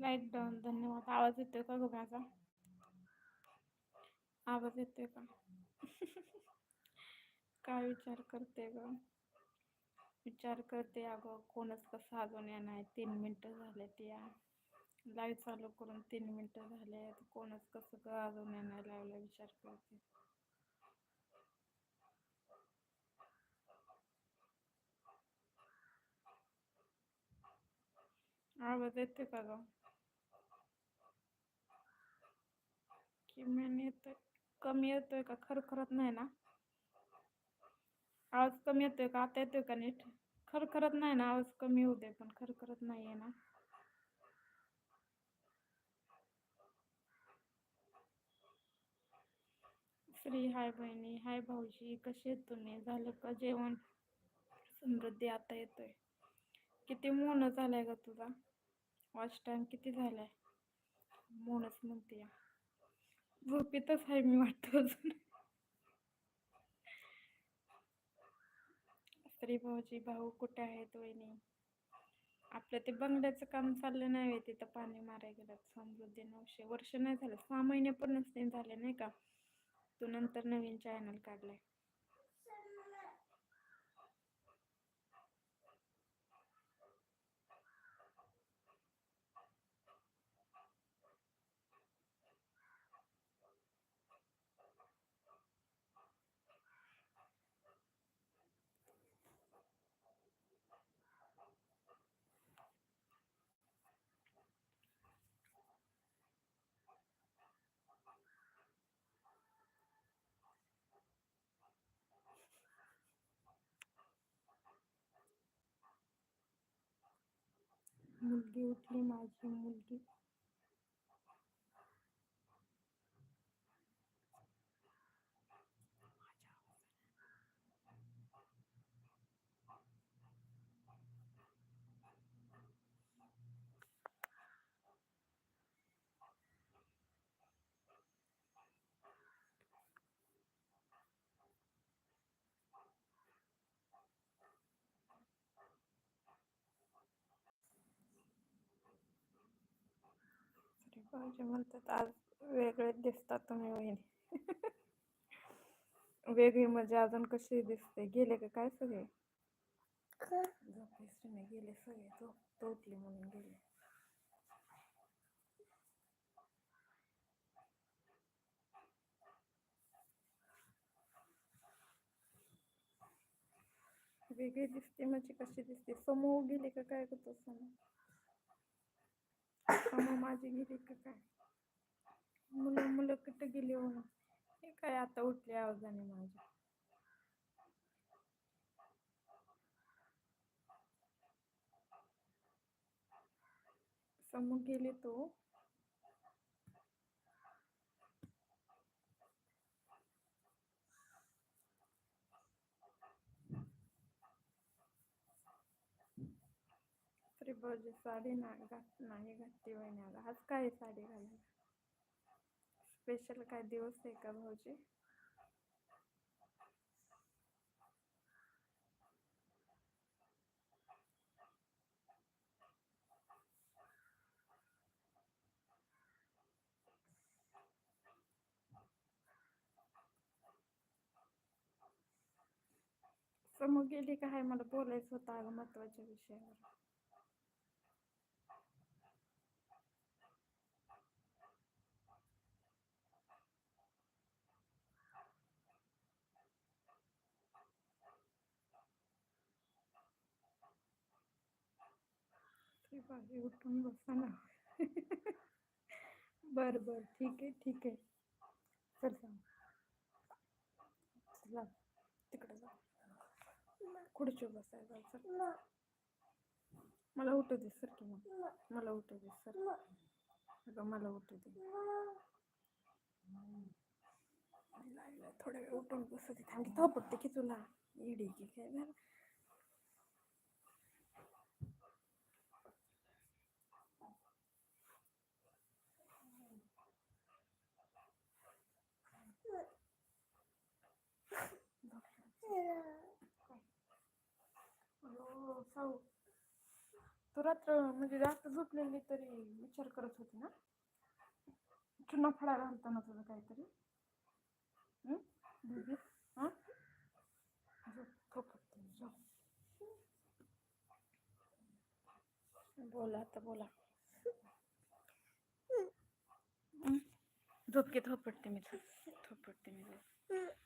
Light down धन्यवाद. आवाज येतोय का ग माझा? आवाज येतोय का? काय विचार करते ग? विचार करते अगं कोणच कसं अजून येणार? तीन मिनटं झाले ती या. लाईव्ह चालू करून तीन मिनटं झाले कोणच कसं ग अजून येणार? लावलं विचार करते. आवाज येते का गं? किमान येतोय. कमी येतोय का? खरखरत नाही ना? आवाज कमी येतोय का? आता येतोय का नीट? खरखरत नाही ना? आवाज कमी होऊ दे पण खरखरत नाही आहे ना? श्री हाय बहिणी हाय भाऊजी कसे तुम्ही? झालं का जेवण? समृद्धी आता येतोय. किती मोन झालाय का तुझा? वॉच टाइम किती झालाय? मोनच म्हणते झोपेतच आहे मी वाटतो अजून. श्री भाऊजी भाऊ कुठे आहेत वहिनी? आपलं ते बंगल्याचं काम चाललं नाही तिथं पाणी मारायला गेलं समृद्धी नऊशे वर्ष नाही झालं सहा महिने पण नसते झाले नाही का? तू नंतर नवीन चॅनल काढलाय. मुलगी उठली माझी मुलगी श्री भाऊजी म्हणतात आज वेगळे दिसतात तुम्ही वहिनी. वेगळी म्हणजे अजून कशी दिसते? गेले का काय सगळे? झोपेश्रीने गेले सगळे झोप तो उठली म्हणून गेले. वेगळी दिसते म्हणजे कशी दिसते? समूह गेले का काय करतो समूह मग माझी गेली का काय? मुलं मुलं कुठं गेली हो? हे काय आता उठले आवाजाने माझ्यासमोर गेले तो. तरी भाऊजी साडी ना घात नाही घातली वहिनी अगं आज काय साडी घालायला स्पेशल काय दिवस आहे का भाऊजी? समोर गेली का मला बोलायचं होतं अगं महत्त्वाच्या विषयावर. श्री भाऊजी उठून बसा ना. बर बर ठीक आहे ठीक आहे. चल सांग चला तिकडे जा. खुर्चीवर बसायला सर चल. मला उठू दे सर की मग. मला उठू दे सर. अगं मला उठू दे. थोड्या वेळ उठून बसत थांबते थांब की तुला. इडी की काय झालं हो साऊ तू रात्र म्हणजे जास्त झोपलेली तरी विचार करत होती ना? चुना फळायला घालताना तुझं काहीतरी. हं? दीदी हां? झोप झोप बोला आता बोला. हं? झोप की थोपटते मी झोप मी झोप.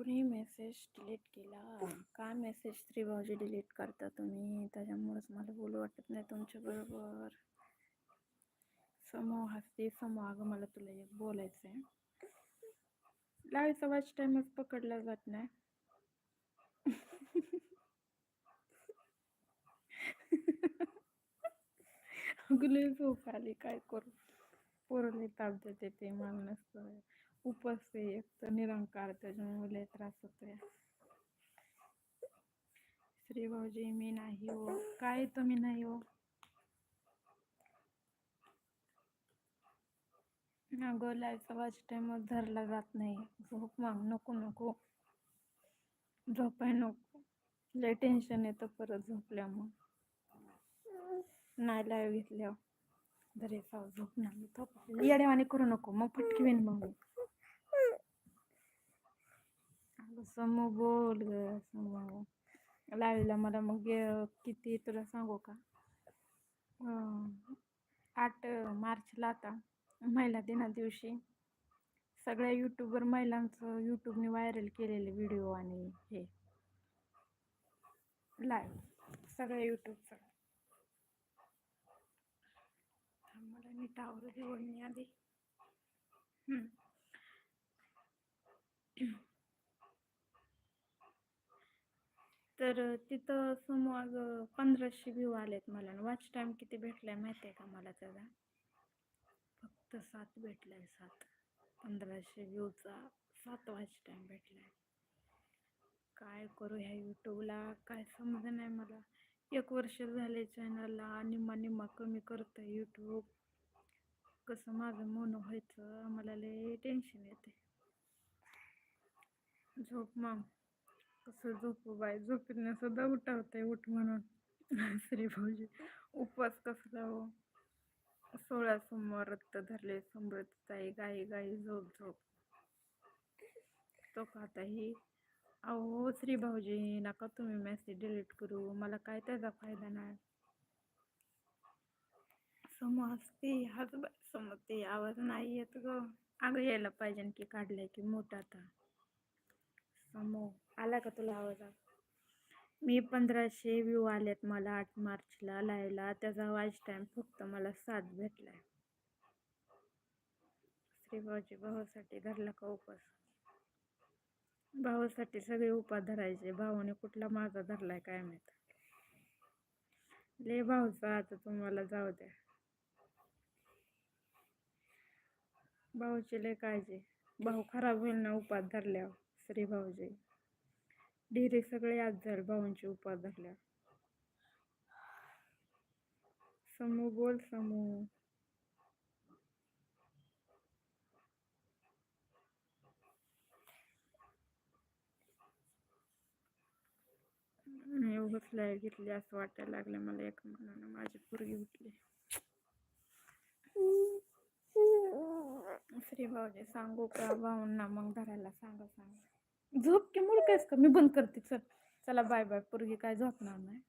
कुणी मेसेज डिलीट केला. काय मेसेज थ्री भाऊजी डिलीट करता तुम्ही? त्याच्यामुळेच मला बोलू वाटत नाही तुमच्याबरोबर बरोबर. हसते समूह अगं मला तुला एक बोलायचं आहे लाईचा वाच टाईमच पकडला जात नाही. अगले झोप आली. काय करू? पोरले ताप देते ते मागणं नसतं उपास आहे एक तर निरंकार त्याच्यामुळे त्रास होतोय. श्री भाऊजी मी नाही हो. काय तुम्ही नाही हो? अगं लाईचा वाच टाइमच धरला जात नाही. झोप मग नको नको. झोपाय नको. लय टेन्शन येतं परत झोपल्या मग नाही लाईव्ह घेतल्या दरे साव झोप नाही हो. येड्यावाने करू नको. मग पटकी मग मग मी अगं समू बोल ग समू लाईव्हला मला मग किती तुला सांगू का? आठ मार्चला आता महिला दिना दिवशी सगळ्या यूट्यूबवर महिलांचं यूट्यूबने व्हायरल केलेले व्हिडिओ आणि हे. लाईव्ह सगळ्या यूट्यूबचं मला नीट टावर दे. मी आधी तर तिथं समोर पंधराशे व्ह्यू आलेत मला. वॉच टाईम किती भेटलाय माहिती आहे का मला त्याचा? फक्त सात भेटलाय सात. पंधराशे व्ह्यूचा सात वॉच भेटला भेटलाय. काय करू ह्या यूट्यूबला काय समज नाही मला. एक वर्ष झाले चॅनलला निम्मा निम्मा कमी करतं यूट्यूब कसं माझं मन व्हायचं? मला लय टेन्शन येते झोप मग. कसं झोपीतनं सुद्धा उठ म्हणून. श्री भाऊजी उपवास कसला हो? सोळा रक्त धरले समृद्धताई गाई गाई झोप झोप. तो ही अहो, श्री भाऊजी, नका तुम्ही मेसेज डिलीट करू. मला काय त्याचा फ़ायदा नाही. समजते हाच बाय समजते आवाज़ नाही येत ग. अगं, यायला पाहिजे की काढलाय की मोठा आता. समो आला का तुला आवाज? मी पंधराशे व्ह्यू आलेत मला आठ मार्चला लायला त्याचा वॉच टाईम फक्त मला सात भेटलाय. श्री भाऊजी भावासाठी धरला का उपास? भावासाठी सगळे उपास धरायचे. भावाने कुठला माझा धरलाय काय माहीत? ले भाऊचा आता तुम्हाला जाऊ द्या. भाऊची लय काळजी. भाऊ खराब होईल ना उपास धरल्यावर? श्री भाऊजी. ढिरे सगळे आज झाले भाऊंची उपास धरल्या. समू बोल समू. एवढंच उगाच लाईव्ह घेतली असं वाटायला लागलं मला एक मनानं. माझी पोरगी उठली. श्री भाऊजी सांगू का? भाऊंना मग धरायला सांगा सांगा. झोप की मुलगायस का मी बंद करते. चल चला बाय बाय पोरगी काय झोपणार नाही.